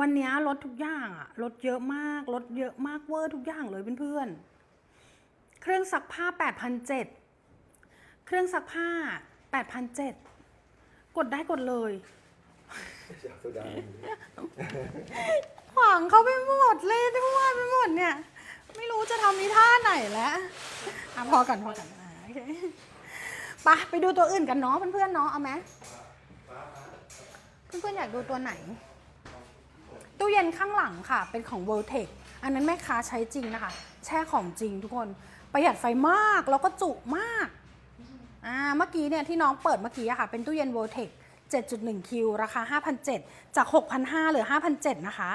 วันนี้ลดทุกอย่างอะลดเยอะมากลดเยอะมากเวอร์ทุกอย่างเลยเพื่อนๆ เครื่องซักผ้า8,007เครื่องซักผ้า8,007กดได้กดเลยขวางเขาไปหมดเลยทั่วไปหมดเนี่ย ไม่รู้จะทำอีท่าไหนแล้วอะพอก่อนพอก่อนอะโอเคไปไปดูตัวอื่นกันเนาะเพื่อนๆเนาะเอาไหมเพื่อนๆอยากดูตัวไหน ตู้เย็นข้างหลังค่ะ เป็นของ v o l t e c อันนั้นแม่ค้าใช้จริงนะคะ แช่ของจริงทุกคนประหยัดไฟมากแล้วก็จุมากอ่าเมื่อกี้เนี่ยที่น้องเปิดเมื่อกี้อะค่ะ เป็นตู้เย็น v o l t e c 7.1 คิว ราคา5,700จาก 6,500เหลือ5,700นะคะ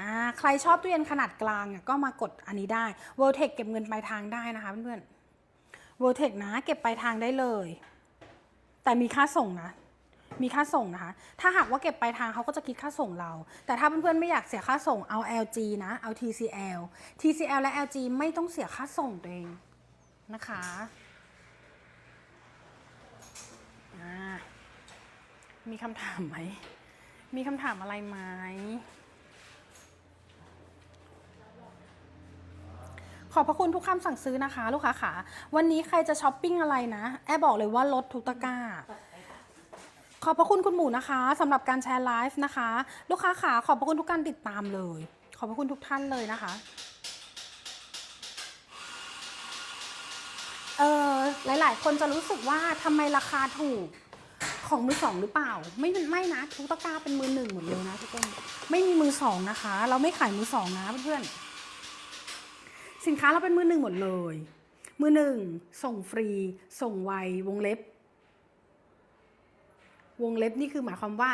อ่าใครชอบตู้เย็นขนาดกลางก็มากดอันนี้ได้ v o l t e c เก็บเงินปลายทางได้นะคะเพื่อนๆ v o l t e c นะ เก็บปลายทางได้เลย แต่มีค่าส่งนะ มีค่าส่งนะคะ ถ้าหากว่าเก็บปลายทางเขาก็จะคิดค่าส่งเรา แต่ถ้าเพื่อนๆไม่อยากเสียค่าส่งเอา LG นะ เอา TCL TCL และ LG ไม่ต้องเสียค่าส่งตัวเองนะคะมีคำถามไหม มีคำถามอะไรไหม ขอบพระคุณทุกคำสั่งซื้อนะคะ ลูกค้าขาวันนี้ใครจะช้อปปิ้งอะไรนะ แอบบอกเลยว่าลดทุกตะกร้า ขอบพระคุณคุณหมูนะคะสำหรับการแชร์ไลฟ์นะคะ ลูกค้าขาขอบพระคุณทุกการติดตามเลย ขอบพระคุณทุกท่านเลยนะคะเออหลาย ๆ คนจะรู้สึกว่าทำไมราคาถูกของมือสองหรือเปล่า ไม่ไม่นะทุกตะกร้าเป็นมือหนึ่งหมดเลยนะทุกคนไม่มีมือสองนะคะ เราไม่ขายมือสองนะเพื่อนๆสินค้าเราเป็นมือหนึ่งหมดเลย มือหนึ่งส่งฟรี ส่งไววงเล็บ วงเล็บนี่คือหมายความว่า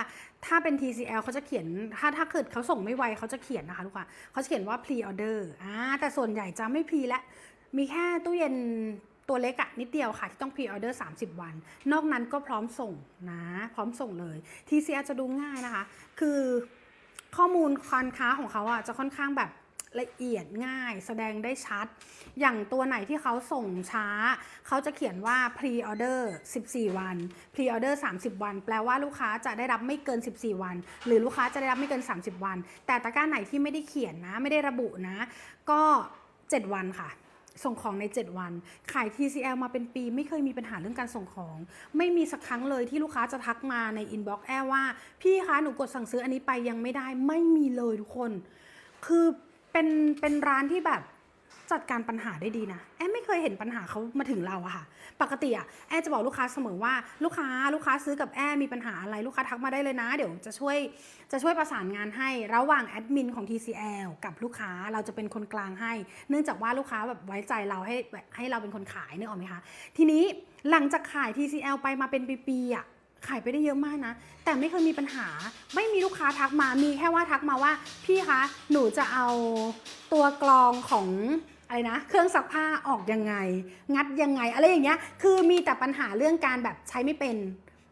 ถ้าเป็น TCL เขาจะเขียน ถ้าถ้าเกิดเขาส่งไม่ไวเขาจะเขียนนะคะลูกค้าเขาจะเขียนว่า pre order อ่าแต่ส่วนใหญ่จะไม่ pre และ มีแค่ตู้เย็นตัวเล็กอะนิดเดียวค่ะ ที่ต้อง pre order 30 วัน นอกนั้นก็พร้อมส่งนะ พร้อมส่งเลย TCL จะดูง่ายนะคะ คือข้อมูลการค้าของเขาอะจะค่อนข้างแบบ ละเอียดง่าย แสดงได้ชัด อย่างตัวไหนที่เขาส่งช้า เขาจะเขียนว่า pre order 14 วัน pre order 30 วัน แปลว่าลูกค้าจะได้รับไม่เกิน 14 วัน หรือลูกค้าจะได้รับไม่เกิน 30 วัน แต่ตะกร้าไหนที่ไม่ได้เขียนนะ ไม่ได้ระบุนะ ก็ 7 วันค่ะส่งของใน 7 วัน ขาย TCL มาเป็นปีไม่เคยมีปัญหาเรื่องการส่งของ ไม่มีสักครั้งเลยที่ลูกค้าจะทักมาในอินบ็อกซ์แอว่า พี่คะหนูกดสั่งซื้ออันนี้ไปยังไม่ได้ไม่มีเลยทุกคน คือ เป็นเป็นร้านที่แบบจัดการปัญหาได้ดีนะแอมไม่เคยเห็นปัญหาเขามาถึงเราอะค่ะ ปกติอะแอมจะบอกลูกค้าเสมอว่าลูกค้าลูกค้าซื้อกับแอมมีปัญหาอะไรลูกค้าทักมาได้เลยนะ เดี๋ยวจะช่วยจะช่วยประสานงานให้ระหว่างแอดมินของ TCL กับลูกค้าเราจะเป็นคนกลางให้ เนื่องจากว่าลูกค้าแบบไว้ใจเราให้ให้เราเป็นคนขายนึกออกไหมคะทีนี้หลังจากขาย TCL ไปมาเป็นปีๆอะ ขายไปได้เยอะมากนะ แต่ไม่เคยมีปัญหา ไม่มีลูกค้าทักมา มีแค่ว่าทักมาว่า พี่คะ หนูจะเอาตัวกรองของอะไรนะ เครื่องซักผ้าออกยังไง งัดยังไง อะไรอย่างเงี้ย คือมีแต่ปัญหาเรื่องการแบบใช้ไม่เป็น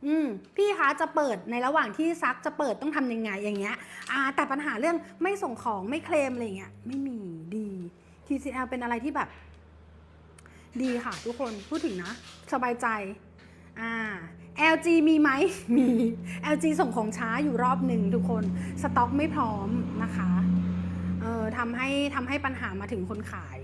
อืม พี่คะจะเปิดในระหว่างที่ซักจะเปิดต้องทำยังไงอย่างเงี้ย อ่า แต่ปัญหาเรื่องไม่ส่งของไม่เคลมอะไรเงี้ย ไม่มีดี TCL เป็นอะไรที่แบบ ดีค่ะทุกคน พูดถึงนะ สบายใจ อ่า LG มีไหมมี LG ส่งของช้าอยู่รอบหนึ่งทุกคนสต็อกไม่พร้อมนะคะเอ่อทำให้ทำให้ปัญหามาถึงคนขาย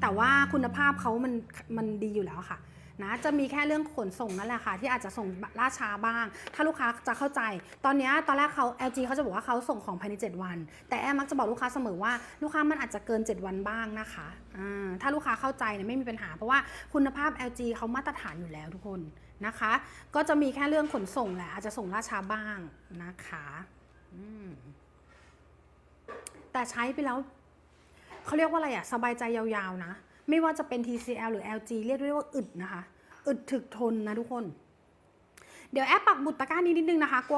แต่ว่าคุณภาพเขามันมันดีอยู่แล้วค่ะ นะจะมีแค่เรื่องขนส่งนั่นแหละค่ะ ที่อาจจะส่งล่าช้าบ้าง ถ้าลูกค้าจะเข้าใจ ตอนนี้ตอนแรกเขา LG เขาจะบอกว่าเขาส่งของภายใน 7 วัน แต่แอมมักจะบอกลูกค้าเสมอว่าลูกค้ามันอาจจะเกิน 7 วันบ้างนะคะถ้าลูกค้าเข้าใจเนี่ยไม่มีปัญหา เพราะว่าคุณภาพ LG เขามาตรฐานอยู่แล้วทุกคนนะคะ ก็จะมีแค่เรื่องขนส่งแหละอาจจะส่งล่าช้าบ้างนะคะแต่ใช้ไปแล้วเขาเรียกว่าอะไรอะสบายใจยาวๆนะ ไม่ว่าจะเป็น TCL หรือ LG เรียกได้ว่าอึดนะคะ อึดถึกทนนะทุกคน เดี๋ยวแอปปักบุตรตะกร้านี้นิดนึงนะคะกลัว